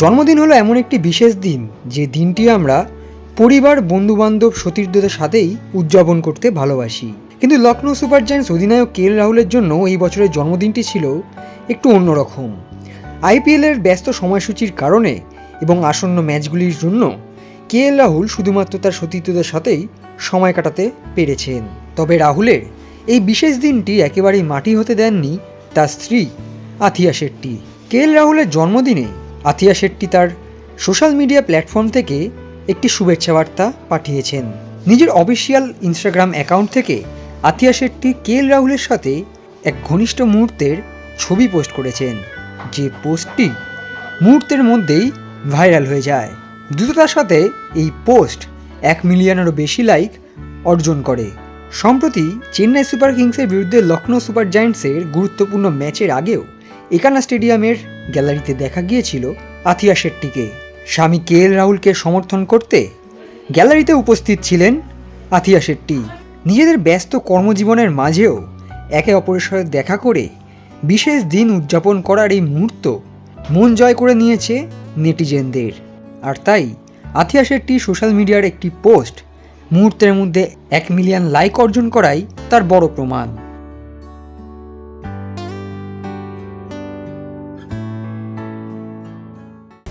জন্মদিন হলো এমন একটি বিশেষ দিন, যে দিনটি আমরা পরিবার, বন্ধুবান্ধব, সতীর্থদের সাথেই উদযাপন করতে ভালোবাসি। কিন্তু লখনৌ সুপার জায়ান্টস অধিনায়ক কে রাহুলের জন্য এই বছরের জন্মদিনটি ছিল একটু অন্যরকম। আইপিএলের ব্যস্ত সময়সূচির কারণে এবং আসন্ন ম্যাচগুলির জন্য কে এল রাহুল শুধুমাত্র তার সতীর্থদের সাথেই সময় কাটাতে পেরেছেন। তবে রাহুলের এই বিশেষ দিনটি একেবারেই মাটি হতে দেননি তার স্ত্রী আথিয়া শেট্টি। কে এল রাহুলের জন্মদিনে আথিয়া শেট্টি তার সোশ্যাল মিডিয়া প্ল্যাটফর্ম থেকে একটি শুভেচ্ছা বার্তা পাঠিয়েছেন। নিজের অফিসিয়াল ইনস্টাগ্রাম অ্যাকাউন্ট থেকে আথিয়া শেট্টি কে এল রাহুলের সাথে এক ঘনিষ্ঠ মুহূর্তের ছবি পোস্ট করেছেন, যে পোস্টটি মুহূর্তের মধ্যেই ভাইরাল হয়ে যায়। দ্রুততার সাথে এই পোস্ট এক মিলিয়নেরও বেশি লাইক অর্জন করে। সম্প্রতি চেন্নাই সুপার কিংসের বিরুদ্ধে লখনৌ সুপার জায়ান্টসের গুরুত্বপূর্ণ ম্যাচের আগেও একানা স্টেডিয়ামের গ্যালারিতে দেখা গিয়েছিল আথিয়া শেট্টিকে। স্বামী কে এল রাহুলকে সমর্থন করতে গ্যালারিতে উপস্থিত ছিলেন আথিয়া শেট্টি। নিজেদের ব্যস্ত কর্মজীবনের মাঝেও একে অপরের সাথে দেখা করে বিশেষ দিন উদযাপন করার এই মুহূর্ত মন জয় করে নিয়েছে নেটিজেনদের। আর তাই আথিয়া শেট্টি সোশ্যাল মিডিয়ার একটি পোস্ট মুহূর্তের মধ্যে এক মিলিয়ন লাইক অর্জন করাই তার বড় প্রমাণ।